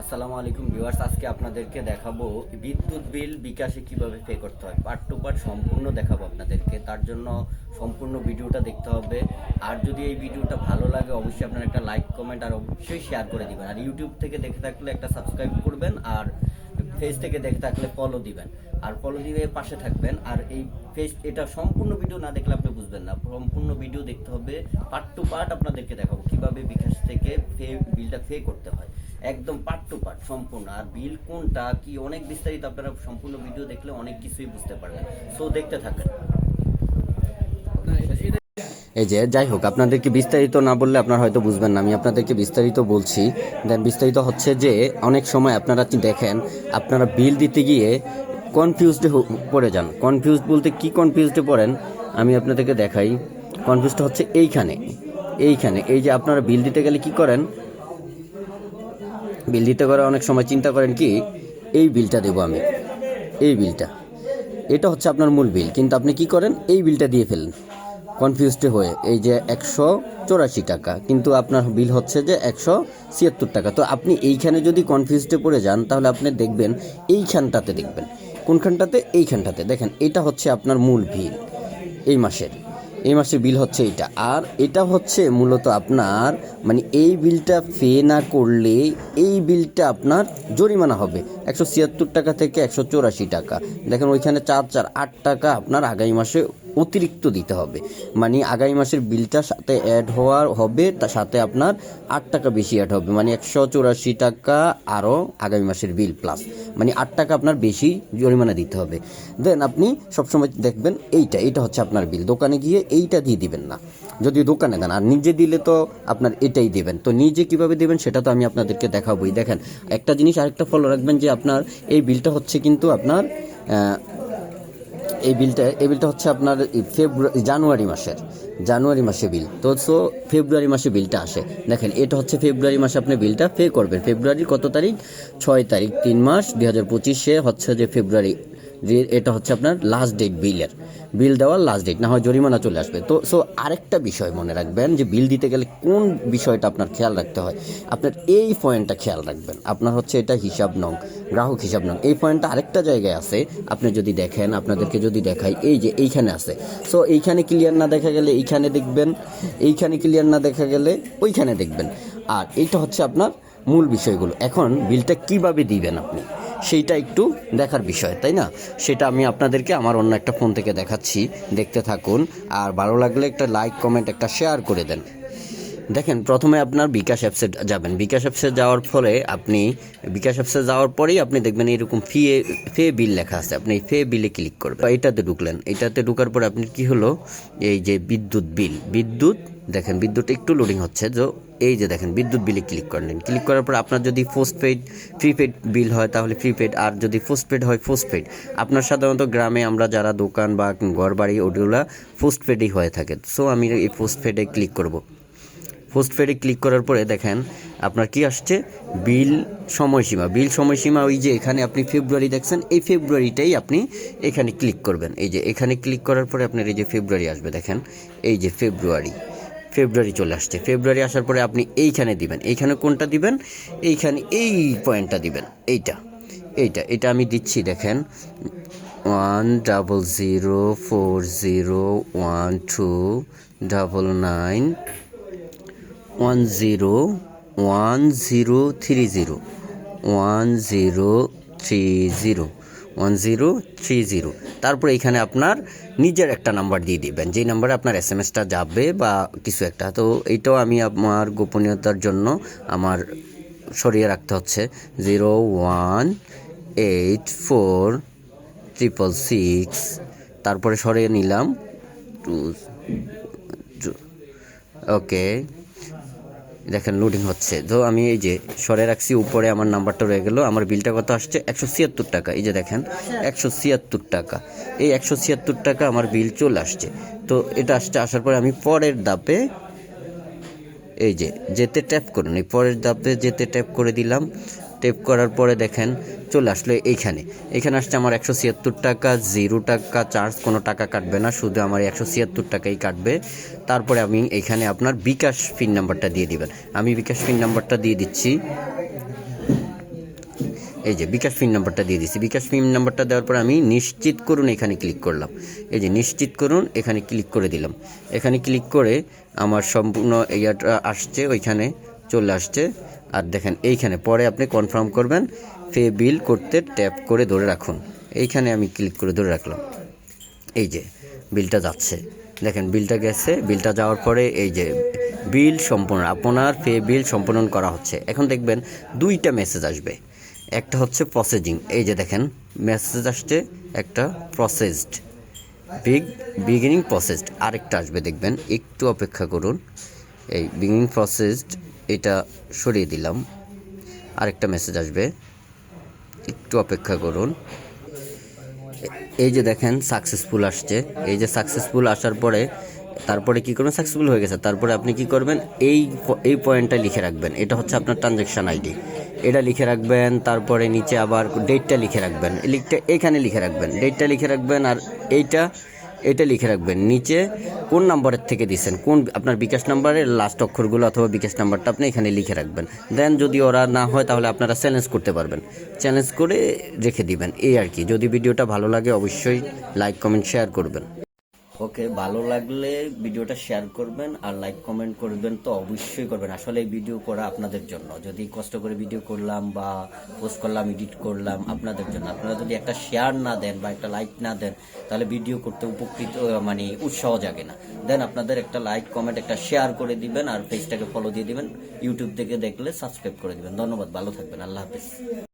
আসসালামু আলাইকুম ভিউয়ার্স, আজকে আপনাদেরকে দেখাবো বিদ্যুৎ বিল বিকাশে কীভাবে পে করতে হয়। পার্ট টু পার্ট সম্পূর্ণ দেখাবো আপনাদেরকে। তার জন্য সম্পূর্ণ ভিডিওটা দেখতে হবে। আর যদি এই ভিডিওটা ভালো লাগে, অবশ্যই আপনারা একটা লাইক কমেন্ট আর অবশ্যই শেয়ার করে দিবেন। আর ইউটিউব থেকে দেখে থাকলে একটা সাবস্ক্রাইব করবেন আর ফেস থেকে দেখে থাকলে ফলো দিবেন। আর ফলো দিয়ে পাশে থাকবেন। আর এই ফেস এটা সম্পূর্ণ ভিডিও না দেখলে আপনি বুঝবেন না। সম্পূর্ণ ভিডিও দেখতে হবে। পার্ট টু পার্ট আপনাদেরকে দেখাবো কীভাবে বিকাশ থেকে পে বিলটা পে করতে হয়। একদম পার্ট টু পার্ট সম্পূর্ণ। আর বিল কোনটা, কি, অনেক বিস্তারিত আপনারা সম্পূর্ণ ভিডিও দেখলে অনেক কিছুই বুঝতে পারবেন। সো দেখতে থাকেন। এই যে, যাই হোক, আপনাদেরকে বিস্তারিত না বললে আপনারা হয়তো বুঝবেন না। আমি আপনাদেরকে বিস্তারিত বলছি। দেন বিস্তারিত হচ্ছে যে, অনেক সময় আপনারা দেখেন, আপনারা বিল দিতে গিয়ে কনফিউজডে পড়ে যান। কনফিউজ বলতে কি কনফিউজডে পড়েন, আমি আপনাদেরকে দেখাই। কনফিউজটা হচ্ছে এইখানে। এইখানে। এই যে, আপনারা বিল দিতে গেলে কি করেন বিল দিতে করে অনেক সময় চিন্তা করেন কি, এই বিলটা দেবো আমি, এই বিলটা। এটা হচ্ছে আপনার মূল বিল, কিন্তু আপনি কি করেন, এই বিলটা দিয়ে ফেলেন। কনফিউজড হয়ে, এই যে একশো চৌরাশি টাকা, কিন্তু আপনার বিল হচ্ছে যে একশো ছিয়াত্তর টাকা। তো আপনি এইখানে যদি কনফিউজডে পড়ে যান, তাহলে আপনি দেখবেন, এইখানটাতে দেখবেন। কোনখানটাতে? এইখানটাতে। দেখেন, এটা হচ্ছে আপনার মূল বিল, এই মাসের। এই মাসের বিল হচ্ছে এটা আর এটা হচ্ছে মূলত আপনার মানে এই বিলটা পে না করলে এই বিলটা আপনার জরিমানা হবে। একশো ছিয়াত্তর টাকা থেকে একশো চৌরাশি টাকা। দেখেন ওইখানে চার চার আট টাকা আপনার আগামী মাসে অতিরিক্ত দিতে হবে। মানে আগামী মাসের বিলটার সাথে অ্যাড হওয়ার হবে তার সাথে আপনার আট টাকা বেশি অ্যাড হবে। মানে একশো চৌরাশি টাকা আরও আগামী মাসের বিল প্লাস মানে আট টাকা আপনার বেশি জরিমানা দিতে হবে। দেন আপনি সবসময় দেখবেন এইটা এইটা হচ্ছে আপনার বিল। দোকানে গিয়ে এইটা দিয়ে দিবেন না। যদি দোকানে দেন, আর নিজে দিলে তো আপনার এটাই দেবেন। তো নিজে কীভাবে দেবেন সেটা তো আমি আপনাদেরকে দেখাবোই। দেখেন, একটা জিনিস আরেকটা ফলো রাখবেন যে আপনার এই বিলটা হচ্ছে কিন্তু আপনার এই বিলটা এই বিলটা হচ্ছে আপনার ফেব্রুয়ারি জানুয়ারি মাসের, জানুয়ারি মাসে বিল। তো, সো, ফেব্রুয়ারি মাসে বিলটা আসে। দেখেন, এটা হচ্ছে ফেব্রুয়ারি মাসে আপনি বিলটা পে করবেন। ফেব্রুয়ারির কত তারিখ? ছয় তারিখ, তিন মাস, দুই হাজার পঁচিশে হচ্ছে যে ফেব্রুয়ারি যে এটা হচ্ছে আপনার লাস্ট ডেট বিলের বিল দেওয়ার লাস্ট ডেট না হয় জরিমানা চলে আসবে। তো সো আরেকটা বিষয় মনে রাখবেন যে বিল দিতে গেলে কোন বিষয়টা আপনার খেয়াল রাখতে হয়? আপনার এই পয়েন্টটা খেয়াল রাখবেন। আপনার হচ্ছে এটা হিসাব নং, গ্রাহক হিসাব নং। এই পয়েন্টটা আরেকটা জায়গায় আছে। আপনি যদি দেখেন, আপনাদেরকে যদি দেখাই, এই যে এইখানে আছে। সো এইখানে ক্লিয়ার না দেখা গেলে এইখানে দেখবেন, এইখানে ক্লিয়ার না দেখা গেলে ওইখানে দেখবেন। আর এইটা হচ্ছে আপনার মূল বিষয়গুলো। এখন বিলটা কীভাবে দিবেন আপনি? সেইটা একটু দেখার বিষয়, তাই না? সেটা আমি আপনাদেরকে আমার অন্য একটা ফোন থেকে দেখাচ্ছি। দেখতে থাকুন। আর ভালো লাগলে একটা লাইক কমেন্ট একটা শেয়ার করে দেন। দেখেন, প্রথমে আপনার বিকাশ অ্যাপসে যাবেন। বিকাশ অ্যাপসে যাওয়ার ফলে আপনি, বিকাশ অ্যাপসে যাওয়ার পরেই আপনি দেখবেন এরকম ফি ফে বিল লেখা আছে। আপনি ফে বিলে ক্লিক করবেন। এটাতে ঢুকলেন। এটাতে ঢুকার পরে আপনি কি হলো? এই যে বিদ্যুৎ বিল বিদ্যুৎ দেখেন বিদ্যুৎ একটু লোডিং হচ্ছে, তো এই যে দেখেন বিদ্যুৎ বিলে ক্লিক করে করলেন। ক্লিক করার পর আপনার যদি পোস্ট পেড প্রিপেড বিল হয় তাহলে প্রিপেড আর যদি পোস্ট পেড হয় পোস্ট পেড আপনার সাধারণত গ্রামে আমরা যারা দোকান বা ঘর বাড়ি ওগুলা পোস্ট পেডই হয়ে থাকে। সো আমি এই পোস্ট পেডে ক্লিক করব। পোস্ট পেডে ক্লিক করার পরে দেখেন আপনার কি আসছে? বিল সময়সীমা। বিল সময়সীমা ওই যে এখানে আপনি ফেব্রুয়ারি দেখছেন, এই ফেব্রুয়ারিটাই আপনি এখানে ক্লিক করবেন। এই যে এখানে ক্লিক করার পরে আপনার এই যে ফেব্রুয়ারি আসবে, দেখেন। এই যে ফেব্রুয়ারি ফেব্রুয়ারি চলে আসছে। ফেব্রুয়ারি আসার পরে আপনি এইখানে দিবেন। এইখানে কোনটা দিবেন? এইখানে এই পয়েন্টটা দিবেন। এইটা। এইটা। এটা আমি দিচ্ছি, দেখেন। One double zero four zero one two double nine one zero one zero three zero one zero three zero. One zero three zero তারপর এইখানে আপনার নিজের একটা নাম্বার দিয়ে দিবেন। যেই নাম্বারে আপনার এস এম এসটা যাবে বা কিছু একটা। তো এইটাও আমি আমার গোপনীয়তার জন্য আমার সরিয়ে রাখতে হচ্ছে। Zero one eight four triple six তারপরে সরিয়ে নিলাম। টু ওকে দেখেন লোডিং হচ্ছে। তো আমি এই যে সরে রাখছি, উপরে আমার নাম্বারটা রয়ে গেল। আমার বিলটা কত আসছে? একশো ছিয়াত্তর টাকা। এই যে দেখেন, একশো ছিয়াত্তর টাকা। এই একশো ছিয়াত্তর টাকা আমার বিল চলে আসছে। তো এটা আসতে আসার পরে আমি পরের দাপে এই যে যেতে ট্যাপ করুন। এই পরের দাপে যেতে ট্যাপ করে দিলাম। ট্যাপ করার পরে দেখেন চলে আসলো এইখানে। এখানে আসছে আমার একশো ছিয়াত্তর টাকা, জিরো টাকা, চার্জ, কোনো টাকা কাটবে না, শুধু আমার একশো ছিয়াত্তর টাকাই কাটবে। তারপরে আমি এখানে আপনার বিকাশ পিন নাম্বারটা দিয়ে দিবেন। আমি বিকাশ পিন নাম্বারটা দিয়ে দিচ্ছি। এই যে বিকাশ পিন নাম্বারটা দিয়ে দিচ্ছি। বিকাশ পিন নাম্বারটা দেওয়ার পর আমি নিশ্চিত করুন এখানে ক্লিক করলাম। এই যে নিশ্চিত করুন, এখানে ক্লিক করে দিলাম। এখানে ক্লিক করে আমার সম্পূর্ণ ইয়াটা আসছে, ওইখানে চলে আসছে। আর দেখেন এইখানে, পরে আপনি কনফার্ম করবেন পে বিল করতে ট্যাপ করে ধরে রাখুন। এইখানে আমি ক্লিক করে ধরে রাখলাম। এই যে বিলটা যাচ্ছে। দেখেন বিলটা গেছে বিলটা যাওয়ার পরে এই যে বিল সম্পূর্ণ, আপনার পে বিল সম্পূর্ণ করা হচ্ছে। এখন দেখবেন, দুইটা মেসেজ আসবে। একটা হচ্ছে প্রসেসিং এই যে দেখেন মেসেজ আসছে, একটা প্রসেসড বিগ বিগিনিং প্রসেসড আরেকটা আসবে, দেখবেন, একটু অপেক্ষা করুন। এই বিগিনিং প্রসেসড এটা সরিয়ে দিলাম। আরেকটা মেসেজ আসবে। একটু অপেক্ষা করুন। এই যে দেখেন সাকসেসফুল আসছে। এই যে সাকসেসফুল আসার পরে, তারপরে কি করবেন? সাকসেসফুল হয়ে গেছে। তারপরে আপনি কি করবেন? এই এই পয়েন্টটা লিখে রাখবেন। এটা হচ্ছে আপনার ট্রানজ্যাকশন আইডি এটা লিখে রাখবেন, তারপরে নিচে আবার ডেটটা লিখে রাখবেন। লিখতে এখানে লিখে রাখবেন। ডেটটা লিখে রাখবেন আর এইটা এটা লিখে রাখবেন। নিচে কোন নাম্বারের থেকে দিচ্ছেন? কোন আপনার বিকাশ নাম্বারের লাস্ট অক্ষরগুলো অথবা বিকাশ নাম্বারটা আপনি এখানে লিখে রাখবেন। দেন যদি ওরা না হয় তাহলে আপনারা চ্যালেঞ্জ করতে পারবেন। চ্যালেঞ্জ করে রেখে দিবেন। এই আর কি। যদি ভিডিওটা ভালো লাগে অবশ্যই লাইক কমেন্ট শেয়ার করবেন। ওকে ভালো লাগলে ভিডিওটা শেয়ার করবেন আর লাইক কমেন্ট করবেন তো অবশ্যই করবেন। আসলে এই ভিডিও করা আপনাদের জন্য। যদি কষ্ট করে ভিডিও করলাম বা পোস্ট করলাম এডিট করলাম, আপনাদের জন্য। আপনারা যদি একটা শেয়ার না দেন বা একটা লাইক না দেন, তাহলে ভিডিও করতে উপকৃত মানে উৎসাহ জাগে না। দেন আপনাদের একটা লাইক কমেন্ট একটা শেয়ার করে দিবেন আর পেজটাকে ফলো দিয়ে দিবেন। ইউটিউব থেকে দেখলে সাবস্ক্রাইব করে দিবেন। ধন্যবাদ। ভালো থাকবেন। আল্লাহ হাফিজ।